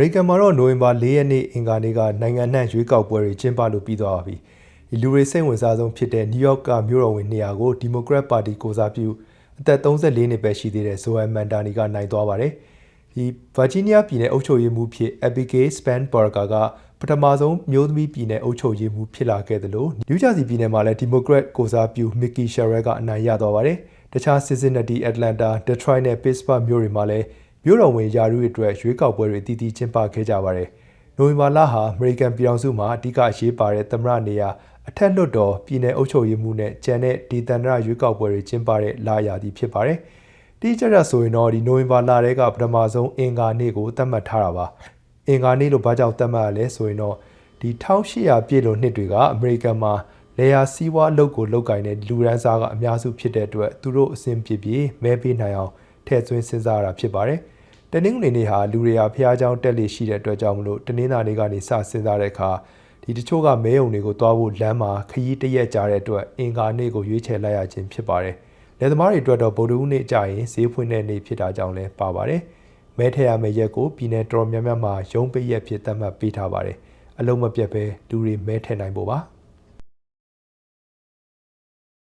မေရိကန်မှာတော့နိုဝင်ဘာ၄ရက်နေ့အင်္ဂါနေ့ကနိုင်ငံနှံ့ရွေးကောက်ပွဲတွေကျင်းပလို့ပြီးသွားပါပြီ။ဒီလူတွေစိတ်ဝင်စားဆုံးဖြစ်တဲ့နယူးယောက်ကမြို့တော်ဝင်နေရာကိုဒီမိုကရက်ပါတီကိုစားပြုအသက်34နှစ်ပဲရှိသေးတဲ့ဇိုအန်မန်တာနီကနိုင်သွားပါတယ်။ဒီဗာဂျီးနီးယားပြည်နယ်အုပ်ချုပ်ရေးမှူးဖြစ် Abigail Spanberger ကပထမဆုံးမျိုးသမီးပြည်နယ်အုပ်ချုပ်ရေးမှူးဖြစ်လာခဲ့တယ်လို့နယူးဂျာစီပြည်နယ်မှာလည်းဒီမိုကရက်ကိုစားပြု Mickey Sherrill ကအနိုင်ရသွားပါတယ်။တခြား Cincinnati, Atlanta, Detroit နဲ့ Pittsburgh မြို့တွေမှာလည်း မြို့တော်ဝင်ယာရုအတွက်ရွေးကောက်ပွဲတွေတည်တည်ကျင်းပခဲ့ကြပါတယ်။နိုဝင်ဘာလဟာအမေရိကန်ပြည်ထောင်စုမှာအဓိကအရေးပါတဲ့သမ္မတနေရာအထက်လွှတ်တော်ပြည်နယ်အုပ်ချုပ်ရေးမှူးနဲ့ကျန်တဲ့ဒေသန္တရရွေးကောက်ပွဲတွေကျင်းပတဲ့လရာသီဖြစ်ပါတယ်။တိကျကျဆိုရင်တော့ဒီနိုဝင်ဘာလထဲကပထမဆုံးအင်္ဂါနေ့ကိုသတ်မှတ်ထားတာပါ။အင်္ဂါနေ့လို့ဘာကြောင့်သတ်မှတ်ရလဲဆိုရင်တော့ဒီ1800ပြည့်လို့နှစ်တွေကအမေရိကန်မှာလေယာစီးပွားအလုပ်ကိုလုပ်ကင်တဲ့လူရန်စားကအများစုဖြစ်တဲ့အတွက်သူတို့အဆင်ပြေပြေမဲပေးနိုင်အောင် ထည့်သွင်းစဉ်းစားရတာဖြစ်ပါတယ်။တနင်္ဂနွေနေ့ဟာလူတွေဟာဖျားเจ้าတက်လေရှိတဲ့အတွက်ကြောင့်မလို့တနင်္လာနေ့ကနေစစဉ်းစားတဲ့အခါဒီတချို့ကမဲယုံတွေကိုတွားဖို့လမ်းမှာခရီးတရက်ကြာတဲ့အတွက်အင်္ဂါနေ့ကိုရွေးချယ်လိုက်ရခြင်းဖြစ်ပါတယ်။လက်သမားတွေအတွက်တော့ဗုဒ္ဓဦးနေ့ကြာရင်ဈေးဖွင့်တဲ့နေ့ဖြစ်တာကြောင့်လည်းပါပါတယ်။မဲထည့်ရမယ့်ရက်ကိုပြည်내တော်များများမှာရုံးပိတ်ရက်ဖြစ်သတ်မှတ်ပေးထားပါတယ်။အလုံးမပြတ်ပဲလူတွေမဲထည့်နိုင်ဖို့ပါ။